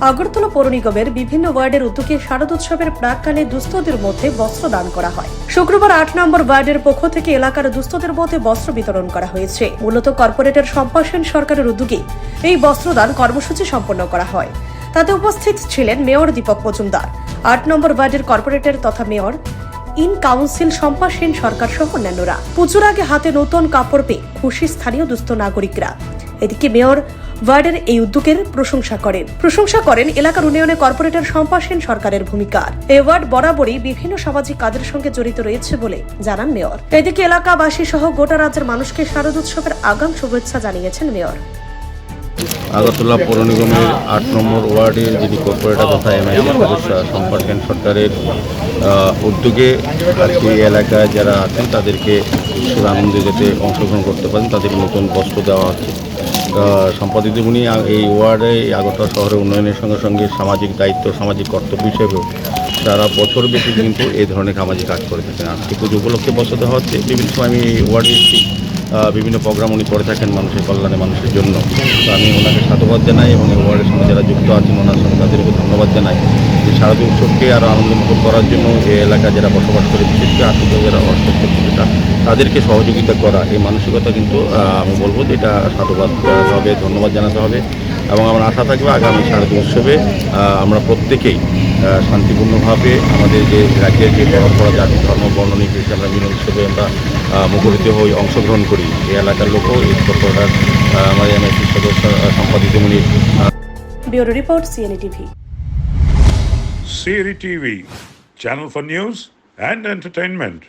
আগরতলা পৌর নিগমের বিভিন্ন ওয়ার্ডের উদ্যোগে শারদোৎসবের প্রাককালে দুস্থদের মধ্যে বস্ত্র দান করা হয়। শুক্রবার আট নম্বর ওয়ার্ডের পক্ষ থেকে এলাকার দুস্থদের মধ্যে বস্ত্র বিতরণ করা হয়েছে। মূলত কর্পোরেটর সম্পাসেন সরকারের উদ্যোগে এই বস্ত্রদান কর্মসূচি সম্পন্ন করা হয়। তাতে উপস্থিত ছিলেন মেয়র দীপক মজুমদার। আট নম্বর ওয়ার্ডের কর্পোরেটর তথা mayor in council Shampa Sen Sarkar সহ অন্যান্যরা। পুজোর আগে হাতে নতুন কাপড় পেয়ে খুশি স্থানীয় দুস্থ নাগরিকরা। এদিকে মেয়র ওয়ার্ডের এই উদ্যোগের প্রশংসা করেন। প্রশংসা করেন এলাকার উন্নয়নে কর্পোরেটর শম্পা সেন সরকারের ভূমিকার এই ওয়ার্ড বরাবরই বিভিন্ন সামাজিক কাজের সঙ্গে জড়িত রয়েছে বলে জানান মেয়র। এদিকে এলাকাবাসী সহ গোটা রাজ্যের মানুষকে শারদোৎসবের আগাম শুভেচ্ছা জানিয়েছেন মেয়র। আগরতলা পৌর নিগমের আট নম্বর ওয়ার্ডের যিনি কর্পোরেটর তথা এমআইসি সদস্য সম্পাদন সরকারের উদ্যোগে আজকে এই এলাকায় যারা আছেন তাদেরকে আনন্দে যাতে অংশগ্রহণ করতে পারেন, তাদেরকে নতুন বস্ত্র দেওয়া হচ্ছে। সম্পাদিত উনি এই ওয়ার্ডে আগরতলা শহরের উন্নয়নের সঙ্গে সঙ্গে সামাজিক দায়িত্ব, সামাজিক কর্তব্য হিসেবেও তারা বছর বেশি কিন্তু এই ধরনের সামাজিক কাজ করে থাকেন। আজকে পুজো উপলক্ষে বসাতে হওয়াতে বিভিন্ন সময় আমি এই ওয়ার্ডে বিভিন্ন প্রোগ্রাম উনি করে থাকেন মানুষের কল্যাণে, মানুষের জন্য। তো আমি ওনাকে সাধুবাদ জানাই এবং এই ওয়ার্ডের সঙ্গে যারা যুক্ত আছেন, ওনার সঙ্গে তাদেরকে ধন্যবাদ জানাই যে শারদীয় উৎসবকে আরও আনন্দমুখর করার জন্য এই এলাকা যারা বসবাস করে, বিশেষ করে আর্থিক যারা কিছুটা তাদেরকে সহযোগিতা করা। এই মানসিকতা কিন্তু আমি বলব যে এটা সাধুবাদ হবে, ধন্যবাদ জানাতে হবে। এবং আমার আশা থাকবে আগামী শারদীয় উৎসবে আমরা প্রত্যেকেই শান্তিপূর্ণভাবে আমাদের যে রাজ্যের যে পরম্পরা জাতি ধর্ম বর্ণ নির্বিশেষে আমরা মিলন উৎসবে আমরা মুখরিত হই অংশগ্রহণ করি এই এলাকার লোকও এই প্রকল্পটার আমাদের এমআইসি সদস্য সম্পাদিত উনি আহ, bureau report C N E TV C N E TV channel for news and entertainment.